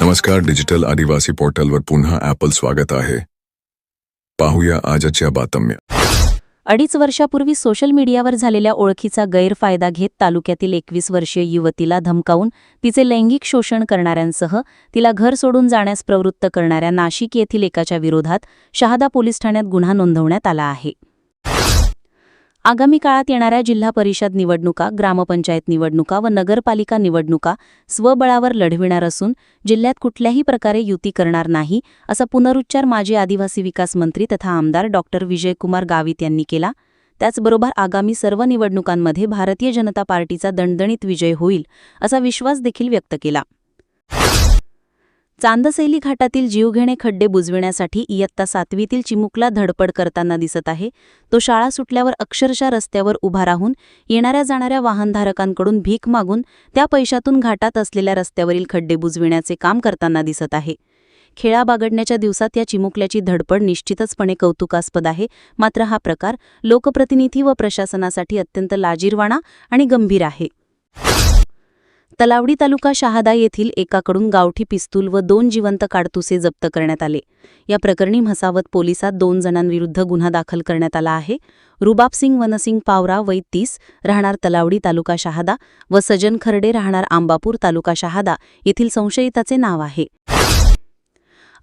नमस्कार डिजिटल आदिवासी पोर्टलवर पुन्हा ॲपल स्वागत आहे. पाहूया आजच्या बातम्या. अडीच वर्षापूर्वी सोशल मीडियावर झालेल्या ओळखीचा गैरफायदा घेत तालुक्यातील एकवीस वर्षीय युवतीला धमकावून तिचे लैंगिक शोषण करणाऱ्यांसह तिला घर सोडून जाण्यास प्रवृत्त करणाऱ्या नाशिक येथील एकाच्या विरोधात शहादा पोलीस ठाण्यात गुन्हा नोंदवण्यात आला आहे. आगामी काळात येणाऱ्या जिल्हा परिषद निवडणुका ग्रामपंचायत निवडणुका व नगरपालिका निवडणुका स्वबळावर लढविणार असून जिल्ह्यात कुठल्याही प्रकारे युती करणार नाही असा पुनरुच्चार माजी आदिवासी विकास मंत्री तथा आमदार डॉक्टर विजयकुमार गावित यांनी केला. त्याचबरोबर आगामी सर्व निवडणुकांमध्ये भारतीय जनता पार्टीचा दणदणीत विजय होईल असा विश्वास देखील व्यक्त केला. चांदसैली घाटातील जीवघेणे खड्डे बुजविण्यासाठी इयत्ता सातवीतील चिमुकला धडपड करताना दिसत आहे. तो शाळा सुटल्यावर अक्षरशः रस्त्यावर उभा राहून येणाऱ्या जाणाऱ्या वाहनधारकांकडून भीक मागून त्या पैशातून घाटात असलेल्या रस्त्यावरील खड्डे बुजविण्याचे काम करताना दिसत आहे. खेळा बागडण्याच्या दिवसात या चिमुकल्याची धडपड निश्चितचपणे कौतुकास्पद आहे. मात्र हा प्रकार लोकप्रतिनिधी व प्रशासनासाठी अत्यंत लाजीरवाणा आणि गंभीर आहे. तलावडी तालुका शहादा येथील एकाकडून गावठी पिस्तूल व दोन जिवंत काडतुसे जप्त करण्यात आले. या प्रकरणी म्हसावत पोलिसात दोन जणांविरुद्ध गुन्हा दाखल करण्यात आला आहे. रुबाबसिंग वनसिंग पावरा वै तीस राहणार तलावडी तालुका शहादा व सजन खर्डे राहणार आंबापूर तालुका शहादा येथील संशयिताचे नाव आहे.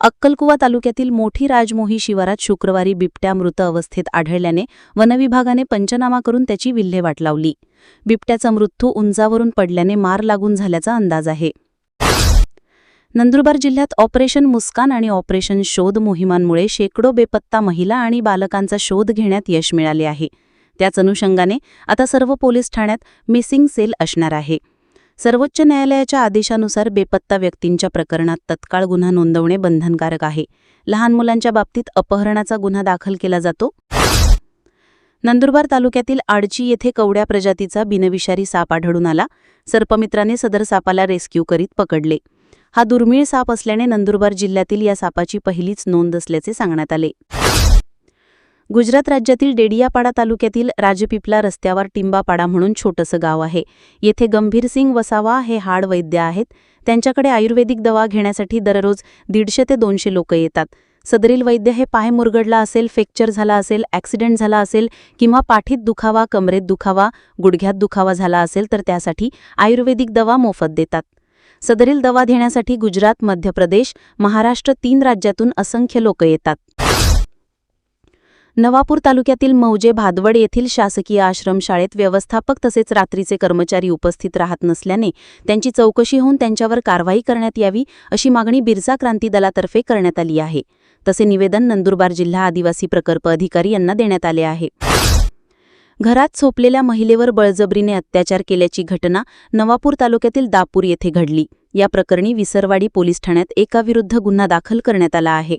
अक्कलकुवा तालुक्यातील मोठी राजमोही शिवारात शुक्रवारी बिबट्या मृत अवस्थेत आढळल्याने वनविभागाने पंचनामा करून त्याची विल्हेवाट लावली. बिबट्याचा मृत्यू उंचावरून पडल्याने मार लागून झाल्याचा अंदाज आहे. नंदुरबार जिल्ह्यात ऑपरेशन मुस्कान आणि ऑपरेशन शोध मोहिमांमुळे शेकडो बेपत्ता महिला आणि बालकांचा शोध घेण्यात यश मिळाले आहे. त्याच अनुषंगाने आता सर्व पोलीस ठाण्यात मिसिंग सेल असणार आहे. सर्वोच्च न्यायालयाच्या आदेशानुसार बेपत्ता व्यक्तींच्या प्रकरणात तत्काळ गुन्हा नोंदवणे बंधनकारक आहे. लहान मुलांच्या बाबतीत अपहरणाचा गुन्हा दाखल केला जातो. नंदुरबार तालुक्यातील आडची येथे कवड्या प्रजातीचा बिनविषारी साप आढळून आला. सर्पमित्राने सदर सापाला रेस्क्यू करीत पकडले. हा दुर्मिळ साप असल्याने नंदुरबार जिल्ह्यातील या सापाची पहिलीच नोंद असल्याचे सांगण्यात आले. गुजरात राज्यातील डेडियापाडा तालुक्यातील राजपिपला रस्त्यावर टिंबापाडा म्हणून छोटंसं गाव आहे. येथे गंभीर सिंग वसावा हे हाड वैद्य आहेत. त्यांच्याकडे आयुर्वेदिक दवा घेण्यासाठी दररोज दीडशे ते दोनशे लोक येतात. सदरील वैद्य हे पाय मुरगडला असेल फ्रॅक्चर झाला असेल ॲक्सिडेंट झाला असेल किंवा पाठीत दुखावा कमरेत दुखावा गुडघ्यात दुखावा झाला असेल तर त्यासाठी आयुर्वेदिक दवा मोफत देतात. सदरील दवा घेण्यासाठी गुजरात मध्य प्रदेश महाराष्ट्र तीन राज्यातून असंख्य लोक येतात. नवापूर तालुक्यातील मौजे भादवड येथील शासकीय आश्रमशाळेत व्यवस्थापक तसेच रात्रीचे कर्मचारी उपस्थित राहत नसल्याने त्यांची चौकशी होऊन त्यांच्यावर कारवाई करण्यात यावी अशी मागणी बिरसा क्रांती दलातर्फे करण्यात आली आहे. तसे निवेदन नंदुरबार जिल्हा आदिवासी प्रकल्प अधिकारी यांना देण्यात आले आहे. घरात झोपलेल्या महिलेवर बळजबरीने अत्याचार केल्याची घटना नवापूर तालुक्यातील दापूर येथे घडली. या प्रकरणी विसरवाडी पोलीस ठाण्यात एकाविरुद्ध गुन्हा दाखल करण्यात आला आहे.